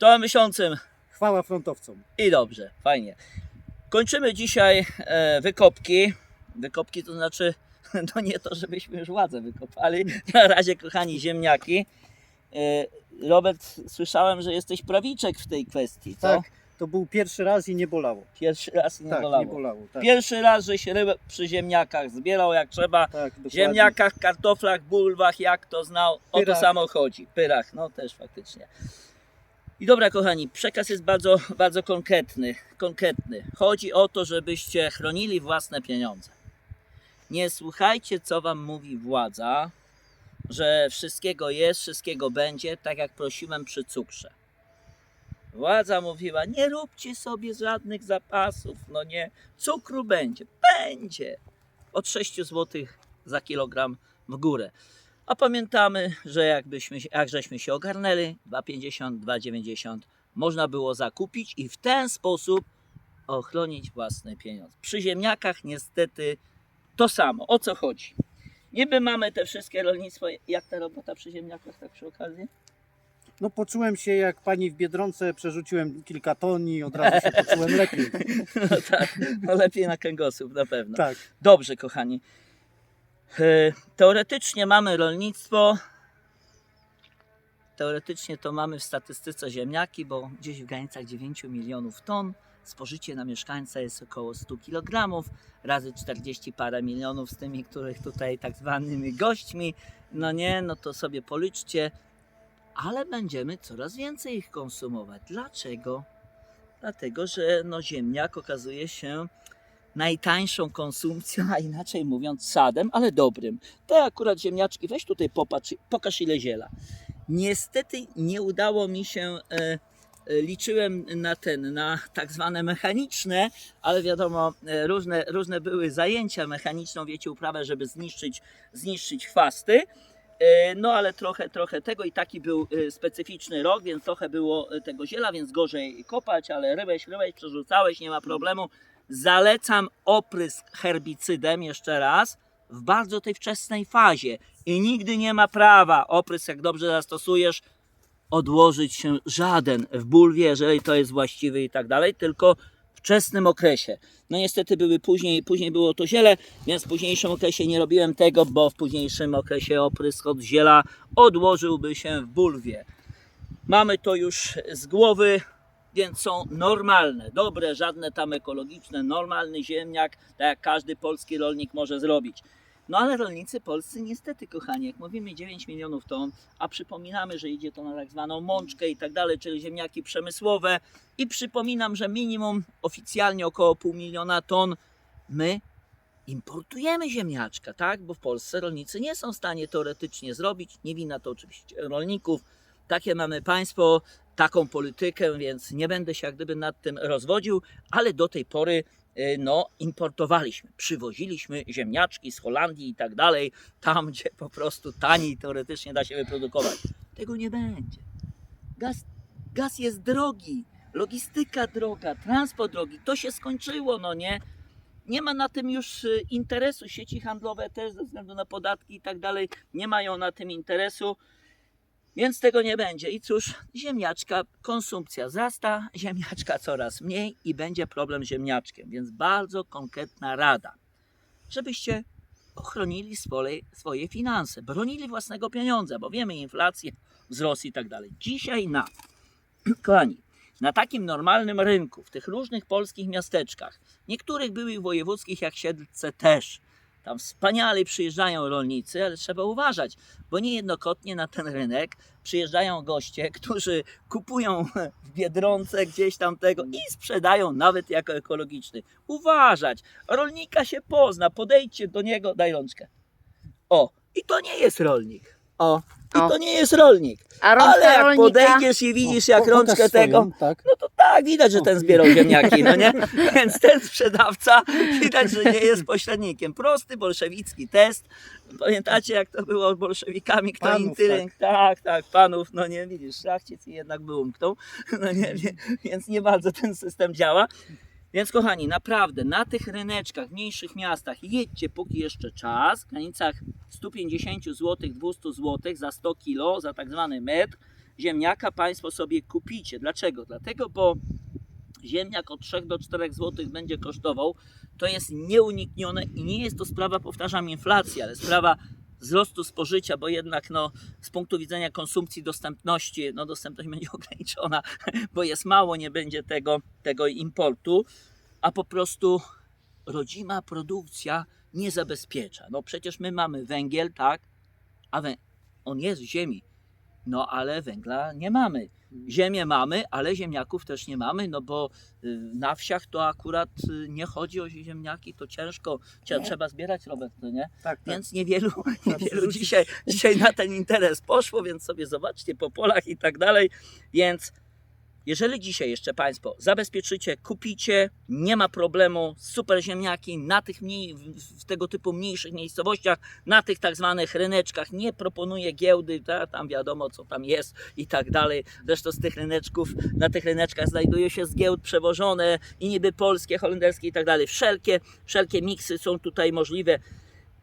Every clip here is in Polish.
Czołem miesiącem Chwała frontowcom. i dobrze, fajnie. Kończymy dzisiaj e, wykopki. Wykopki to znaczy, no nie to, żebyśmy już władzę wykopali. Na razie, kochani, ziemniaki. E, Robert, słyszałem, że jesteś prawiczek w tej kwestii, co? Tak, to był pierwszy raz i nie bolało. Pierwszy raz nie tak, bolało. nie bolało. Tak, Pierwszy raz, że się rybę przy ziemniakach zbierał jak trzeba. tak. Ziemniakach, kartoflach, bulwach, jak to znał, o to Pyrach. samo chodzi. Pyrach, no też faktycznie. I dobra, kochani, przekaz jest bardzo, bardzo konkretny, konkretny. Chodzi o to, żebyście chronili własne pieniądze. Nie słuchajcie, co wam mówi władza, że wszystkiego jest, wszystkiego będzie, tak jak prosiłem przy cukrze. Władza mówiła, nie róbcie sobie żadnych zapasów, no nie, cukru będzie, będzie. Od 6 zł za kilogram w górę. A pamiętamy, że jakbyśmy, jak żeśmy się ogarnęli, 2,50, 2,90 można było zakupić i w ten sposób ochronić własne pieniądze. Przy ziemniakach niestety to samo. O co chodzi? Niby mamy te wszystkie rolnictwo, jak ta robota przy ziemniakach, tak przy okazji? No poczułem się jak pani w Biedronce, przerzuciłem kilka ton i od razu się poczułem lepiej. No tak, no lepiej na kręgosłup na pewno. Tak, Dobrze, kochani. E, Teoretycznie mamy rolnictwo. Teoretycznie to mamy w statystyce ziemniaki, bo gdzieś w granicach 9 milionów ton. Spożycie na mieszkańca jest około 100 kg, razy 40 parę milionów z tymi, których tutaj tak zwanymi gośćmi. No nie, no to sobie policzcie. Ale będziemy coraz więcej ich konsumować. Dlaczego? Dlatego, że no ziemniak okazuje się najtańszą konsumpcją, a inaczej mówiąc sadem, ale dobrym. Te akurat ziemniaczki, weź tutaj popatrz, pokaż ile ziela. Niestety nie udało mi się, e, e, liczyłem na ten, na tak zwane mechaniczne, ale wiadomo, e, różne, różne były zajęcia mechaniczną, wiecie, uprawę, żeby zniszczyć, zniszczyć chwasty. E, No ale trochę, trochę tego i taki był specyficzny rok, więc trochę było tego ziela, więc gorzej kopać, ale ryłeś, ryłeś, przerzucałeś, nie ma problemu. Zalecam oprysk herbicydem jeszcze raz w bardzo tej wczesnej fazie i nigdy nie ma prawa oprysk, jak dobrze zastosujesz, odłożyć się żaden w bulwie, jeżeli to jest właściwy i tak dalej, tylko wczesnym okresie. No niestety były później, później było to ziele, więc w późniejszym okresie nie robiłem tego, bo w późniejszym okresie oprysk od ziela odłożyłby się w bulwie. Mamy to już z głowy, więc są normalne, dobre, żadne tam ekologiczne, normalny ziemniak, tak jak każdy polski rolnik może zrobić. No ale rolnicy polscy niestety, kochani, jak mówimy 9 milionów ton, a przypominamy, że idzie to na tak zwaną mączkę i tak dalej, czyli ziemniaki przemysłowe i przypominam, że minimum oficjalnie około pół miliona ton my importujemy ziemniaczka, tak? Bo w Polsce rolnicy nie są w stanie teoretycznie zrobić, nie wina to oczywiście rolników, takie mamy państwo, taką politykę, więc nie będę się jak gdyby nad tym rozwodził, ale do tej pory y, no, importowaliśmy, przywoziliśmy ziemniaczki z Holandii i tak dalej, tam gdzie po prostu taniej teoretycznie da się wyprodukować. Tego nie będzie. Gaz, gaz jest drogi, logistyka droga, transport drogi, to się skończyło, no nie? Nie ma na tym już y, interesu, sieci handlowe też ze względu na podatki i tak dalej nie mają na tym interesu. Więc tego nie będzie. I cóż, ziemniaczka, konsumpcja wzrasta, ziemniaczka coraz mniej i będzie problem z ziemniaczkiem. Więc bardzo konkretna rada, żebyście ochronili swoje, swoje finanse, bronili własnego pieniądza, bo wiemy inflację, wzrost i tak dalej. Dzisiaj na, kochani, na takim normalnym rynku, w tych różnych polskich miasteczkach, niektórych byłych wojewódzkich jak Siedlce też, tam wspaniale przyjeżdżają rolnicy, ale trzeba uważać, bo niejednokrotnie na ten rynek przyjeżdżają goście, którzy kupują w Biedronce gdzieś tam tego i sprzedają nawet jako ekologiczny. Uważać, rolnika się pozna, podejdźcie do niego, daj rączkę. O, i to nie jest rolnik. O, i O. to nie jest rolnik. A Ale jak rolnika? podejdziesz i widzisz jak O, rączkę swoją, tego, Tak. no to tak, widać, że ten zbierał ziemniaki, no nie? Więc ten sprzedawca widać, że nie jest pośrednikiem. Prosty bolszewicki test. Pamiętacie, jak to było z bolszewikami, kto Panów, intyrynk? Tak. tak, panów, no nie, widzisz, szlachcic i jednak był umknął, no nie, więc nie bardzo ten system działa. Więc kochani, naprawdę na tych ryneczkach, w mniejszych miastach jedźcie póki jeszcze czas, w granicach 150 zł, 200 zł za 100 kg, za tak zwany metr ziemniaka Państwo sobie kupicie. Dlaczego? Dlatego, bo ziemniak od 3 do 4 zł będzie kosztował. To jest nieuniknione i nie jest to sprawa, powtarzam, inflacji, ale sprawa wzrostu spożycia, bo jednak no, z punktu widzenia konsumpcji, dostępności, no dostępność będzie ograniczona, bo jest mało, nie będzie tego, tego importu, a po prostu rodzima produkcja nie zabezpiecza. No przecież my mamy węgiel, tak, a wę- on jest w ziemi, no ale węgla nie mamy. Ziemię mamy, ale ziemniaków też nie mamy, no bo y, na wsiach to akurat y, nie chodzi o ziemniaki, to ciężko, cie- trzeba zbierać Robert, no nie? Tak, tak. Więc niewielu, niewielu dzisiaj, dzisiaj na ten interes poszło, więc sobie zobaczcie po polach i tak dalej. Więc jeżeli dzisiaj jeszcze Państwo zabezpieczycie, kupicie, nie ma problemu, super ziemniaki na tych mniej, w, tego typu mniejszych miejscowościach, na tych tak zwanych ryneczkach, nie proponuję giełdy, ta, tam wiadomo co tam jest i tak dalej. Zresztą z tych ryneczków, na tych ryneczkach znajduje się z giełd przewożone i niby polskie, holenderskie i tak dalej. Wszelkie, wszelkie miksy są tutaj możliwe.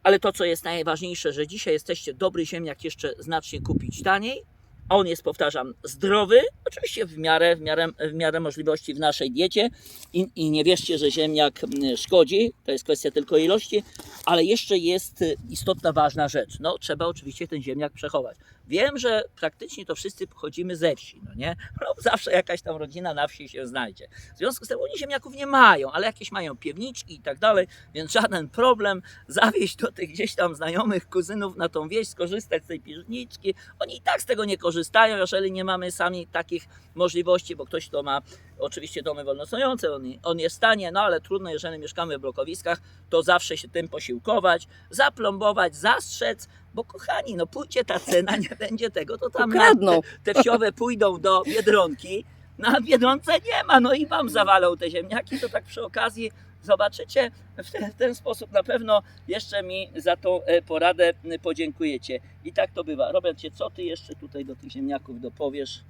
Ale to, co jest najważniejsze, że dzisiaj jesteście dobry ziemniak jeszcze znacznie kupić taniej. On jest, powtarzam, zdrowy, oczywiście w miarę, w miarę, w miarę możliwości w naszej diecie. I, I nie wierzcie, że ziemniak mm, szkodzi, to jest kwestia tylko ilości, ale jeszcze jest y, istotna, ważna rzecz. No, trzeba oczywiście ten ziemniak przechować. Wiem, że praktycznie to wszyscy pochodzimy ze wsi, no nie? No, zawsze jakaś tam rodzina na wsi się znajdzie. W związku z tym oni ziemniaków nie mają, ale jakieś mają piewniczki i tak dalej, więc żaden problem zawieźć do tych gdzieś tam znajomych, kuzynów na tą wieś, skorzystać z tej piwniczki. Oni i tak z tego nie korzystają, jeżeli nie mamy sami takich możliwości, bo ktoś, kto ma oczywiście domy wolnostojące, on, on jest stanie, no ale trudno, jeżeli mieszkamy w blokowiskach, to zawsze się tym posiłkować, zaplombować, zastrzec, bo kochani, no pójdzie ta cena, nie będzie tego, to tam Ukradną. te wsiowe pójdą do Biedronki, na Biedronce nie ma, no i wam zawalą te ziemniaki, to tak przy okazji zobaczycie, w ten, w ten sposób na pewno jeszcze mi za tą e, poradę podziękujecie. I tak to bywa. Robercie, co ty jeszcze tutaj do tych ziemniaków dopowiesz?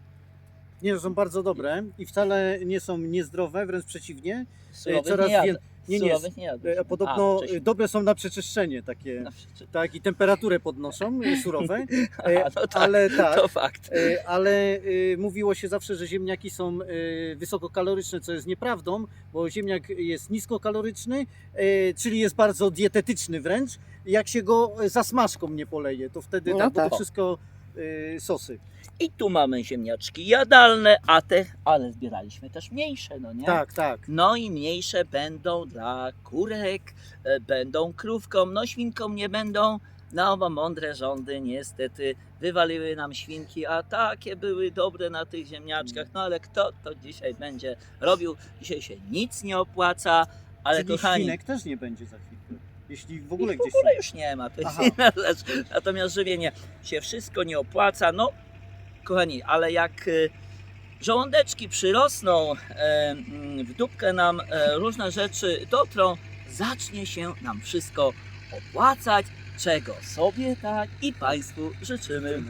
Nie, to są bardzo dobre i wcale nie są niezdrowe, wręcz przeciwnie. Surowych coraz nie. Nie, nie, Surowych nie. E, Podobno A, wcześniej. dobre są na przeczyszczenie takie. Na przykład. Tak, i temperaturę podnoszą, e, surowe. E, A, no tak, ale tak, To fakt. e, ale e, mówiło się zawsze, że ziemniaki są e, wysokokaloryczne, co jest nieprawdą, bo ziemniak jest niskokaloryczny, e, czyli jest bardzo dietetyczny wręcz. Jak się go za smażką nie poleje, to wtedy No tak, bo tak. to wszystko e, sosy. I tu mamy ziemniaczki jadalne, a te, ale zbieraliśmy też mniejsze, no nie? Tak, tak. No i mniejsze będą dla kurek, e, będą krówkom, no świnkom nie będą. No bo mądre rządy niestety wywaliły nam świnki, a takie były dobre na tych ziemniaczkach. No ale kto to dzisiaj będzie robił? Dzisiaj się nic nie opłaca, ale Czyli kochani, świnek też nie będzie za chwilę. Jeśli w ogóle ich gdzieś w ogóle już nie ma, to jest Aha. inna rzecz. Natomiast żywienie się wszystko nie opłaca. No, kochani, ale jak y, żołądeczki przyrosną, e, mm, w dupkę nam e, różne rzeczy dotrą, zacznie się nam wszystko opłacać, czego sobie tak i Państwu życzymy.